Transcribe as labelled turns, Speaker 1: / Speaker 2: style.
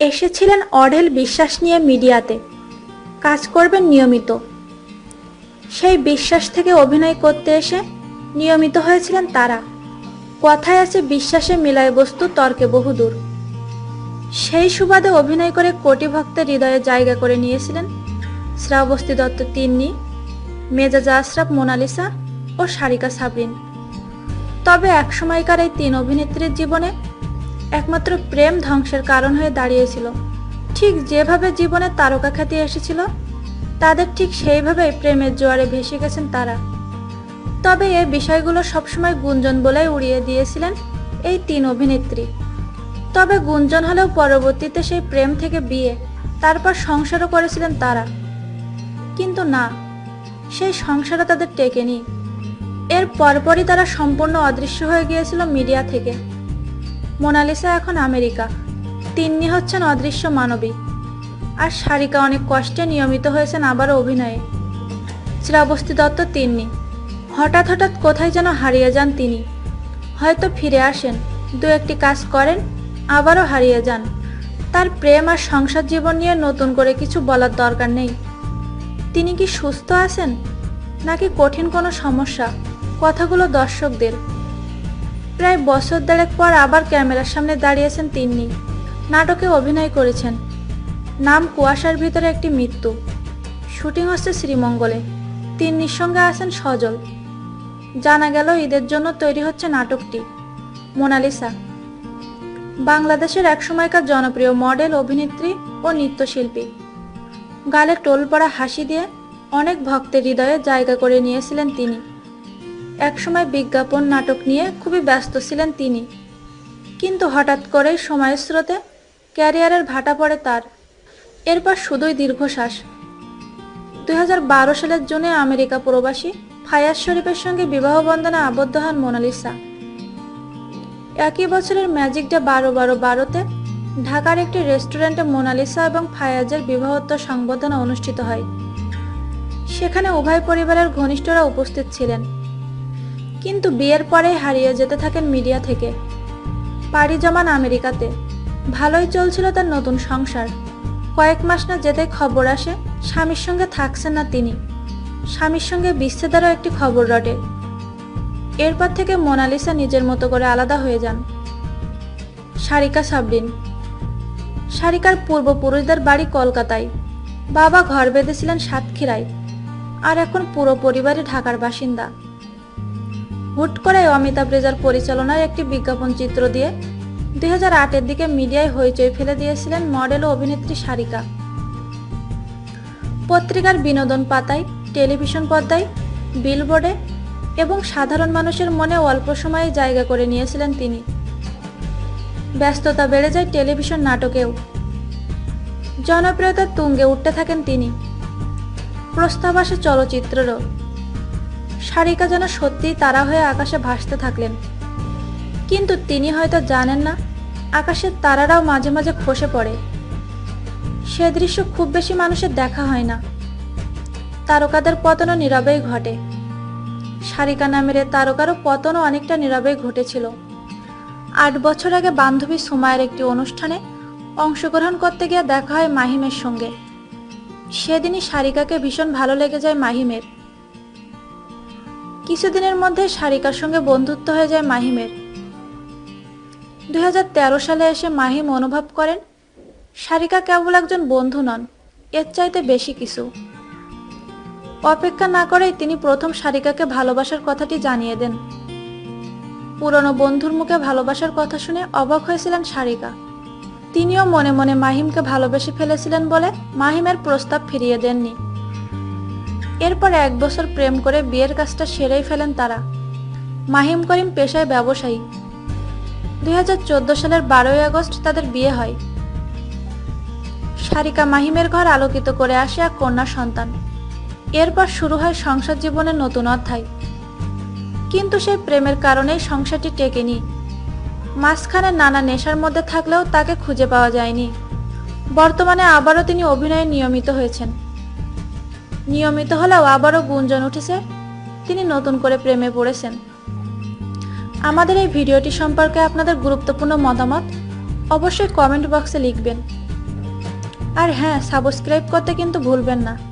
Speaker 1: এসেছিলেন অডেল বিশ্বাস নিয়ে মিডিয়াতে। কাজ করবেন নিয়মিত। সেই বিশ্বাস থেকে অভিনয় করতে এসে নিয়মিত হয়েছিলেন তারা। কথায় আছে বিশ্বাসে মিলায় বস্তু, তর্কে বহুদূর। সেই সুবাদে অভিনয় করে কোটি ভক্তের হৃদয়ে জায়গা করে নিয়েছিলেন শ্রাবস্তি দত্ত তিন্নি। মেজাজা আশরাফ, মোনালিসা ও সারিকা সাবরিন। তবে একসময়কার এই তিন অভিনেত্রীর জীবনে একমাত্র প্রেম ধ্বংসের কারণ হয়ে দাঁড়িয়েছিল। ঠিক যেভাবে জীবনে তারকা খ্যাতি এসেছিল, তাদের ঠিক সেইভাবেই প্রেমের জোয়ারে ভেসে গেছেন তারা। তবে এই বিষয়গুলো সবসময় গুঞ্জন বলেই উড়িয়ে দিয়েছিলেন এই তিন অভিনেত্রী। তবে গুঞ্জন হলেও পরবর্তীতে সেই প্রেম থেকে বিয়ে, তারপর সংসারও করেছিলেন তারা। কিন্তু না সেই সংসারও তাদের টেকেনি। এর পরপরই তারা সম্পূর্ণ অদৃশ্য হয়ে গিয়েছিল মিডিয়া থেকে। মোনালিসা এখন আমেরিকা। তিন্নি হচ্ছেন অদৃশ্য মানবী। আর সারিকা অনেক কষ্টে নিয়মিত হয়েছেন আবারও অভিনয়ে। শ্রাবস্তি দত্ত তিন্নি। হঠাৎ হঠাৎ কোথায় যেন হারিয়ে যান তিনি। হয়তো ফিরে আসেন, দু একটি কাজ করেন, আবারও হারিয়ে যান। তার প্রেম আর সংসার জীবন নিয়ে নতুন করে কিছু বলার দরকার নেই। তিনি কি সুস্থ আছেন? নাকি কঠিন কোনো সমস্যা? কথাগুলো দর্শকদের। প্রায় বছর দেড়েক পর আবার ক্যামেরার সামনে দাঁড়িয়েছেন তিন্নি। নাটকে অভিনয় করেছেন। নাম কুয়াশার ভিতরে একটি মৃত্যু। শুটিং হচ্ছে শ্রীমঙ্গলে। তিন্নির সঙ্গে আছেন সজল। জানা গেল ঈদের জন্য তৈরি হচ্ছে নাটকটি। মোনালিসা। বাংলাদেশের একসময়কার জনপ্রিয় মডেল, অভিনেত্রী ও নৃত্যশিল্পী। গালে টোল পড়া হাসি দিয়ে অনেক ভক্তের হৃদয়ে জায়গা করে নিয়েছিলেন তিনি। একসময় বিজ্ঞাপন নাটক নিয়ে খুবই ব্যস্ত ছিলেন তিনি। কিন্তু হঠাৎ করেই সময়ের স্রোতে ক্যারিয়ারের ভাটা পড়ে তার। এরপর শুধুই দীর্ঘশ্বাস। দুই হাজার বারো সালের জুনে আমেরিকা প্রবাসী ফায়াজ শরীফের সঙ্গে বিবাহ বন্ধনে আবদ্ধ হন মোনালিসা। একই বছরের ম্যাজিক বারো বারো বারোতে ঢাকার একটি রেস্টুরেন্টে মোনালিসা এবং ফায়াজের বিবাহোত্তর সংবর্ধনা অনুষ্ঠিত হয়। সেখানে উভয় পরিবারের ঘনিষ্ঠরা উপস্থিত ছিলেন। কিন্তু বিয়ের পরেই হারিয়ে যেতে থাকেন মিডিয়া থেকে। পাড়ি জমান আমেরিকাতে। ভালোই চলছিল তার নতুন সংসার। কয়েক মাস না যেতে খবর আসে, স্বামীর সঙ্গে থাকছেন না তিনি। স্বামীর সঙ্গে বিচ্ছেদেরও একটি খবর রটে। এরপর থেকে মোনালিসা নিজের মতো করে আলাদা হয়ে যান। সারিকা সাবরিন। সারিকার পূর্বপুরুষদের বাড়ি কলকাতায়। বাবা ঘর বেঁধেছিলেন সাতক্ষীরায়, আর এখন পুরো পরিবারে ঢাকার বাসিন্দা। হুট করে অমিতাভ রেজার পরিচালনায় একটি বিজ্ঞাপন চিত্র দিয়ে দুই হাজার আটের দিকে মিডিয়ায় হইচই ফেলে দিয়েছিলেন মডেল ও অভিনেত্রী সারিকা। পত্রিকার বিনোদন পাতায়, টেলিভিশন পর্দায়, বিলবোর্ডে এবং সাধারণ মানুষের মনে অল্প সময়ে জায়গা করে নিয়েছিলেন তিনি। ব্যস্ততা বেড়ে যায় টেলিভিশন নাটকেও। জনপ্রিয়তার তুঙ্গে উঠতে থাকেন তিনি। প্রস্তাব আসে চলচ্চিত্রেরও। সারিকা যেন সত্যিই তারা হয়ে আকাশে ভাসতে থাকলেন। কিন্তু তিনি হয়তো জানেন না, আকাশের তারারাও মাঝে মাঝে খসে পড়ে। সে দৃশ্য খুব বেশি মানুষের দেখা হয় না। তারকাদের পতনও নীরবেই ঘটে। সারিকা নামের তারকারও পতনও অনেকটা নীরবেই ঘটেছিল। আট বছর আগে বান্ধবী সুমায়ের একটি অনুষ্ঠানে অংশগ্রহণ করতে গিয়ে দেখা হয় মাহিমের সঙ্গে। সেদিনই সারিকাকে ভীষণ ভালো লেগে যায় মাহিমের। কিছুদিনের মধ্যে সারিকার সঙ্গে বন্ধুত্ব হয়ে যায় মাহিমের। দু হাজার তেরো সালে এসে মাহিম অনুভব করেন, সারিকা কেবল একজন বন্ধু নন, এর চাইতে বেশি কিছু। অপেক্ষা না করেই তিনি প্রথম সারিকাকে ভালোবাসার কথাটি জানিয়ে দেন। পুরনো বন্ধুর মুখে ভালোবাসার কথা শুনে অবাক হয়েছিলেন সারিকা। তিনিও মনে মনে মাহিমকে ভালোবেসে ফেলেছিলেন বলে মাহিমের প্রস্তাব ফিরিয়ে দেননি। এরপর এক বছর প্রেম করে বিয়ের কাজটা সেরেই ফেলেন তারা। মাহিম করিম পেশায় ব্যবসায়ী। দুই হাজার চোদ্দ সালের বারোই আগস্ট তাদের বিয়ে হয়। সারিকা মাহিমের ঘর আলোকিত করে আসে এক কন্যা সন্তান। এরপর শুরু হয় সংসার জীবনের নতুন অধ্যায়। কিন্তু সেই প্রেমের কারণেই সংসারটি টেকেনি। মাঝখানে নানা নেশার মধ্যে থাকলেও তাকে খুঁজে পাওয়া যায়নি। বর্তমানে আবারও তিনি অভিনয়ে নিয়মিত হয়েছেন। নিয়মিত হলেও আবারও গুঞ্জন উঠেছে, তিনি নতুন করে প্রেমে পড়েছেন। আমাদের এই ভিডিওটি সম্পর্কে আপনাদের গুরুত্বপূর্ণ মতামত অবশ্যই কমেন্ট বক্সে লিখবেন। আর হ্যাঁ সাবস্ক্রাইব করতে কিন্তু ভুলবেন না।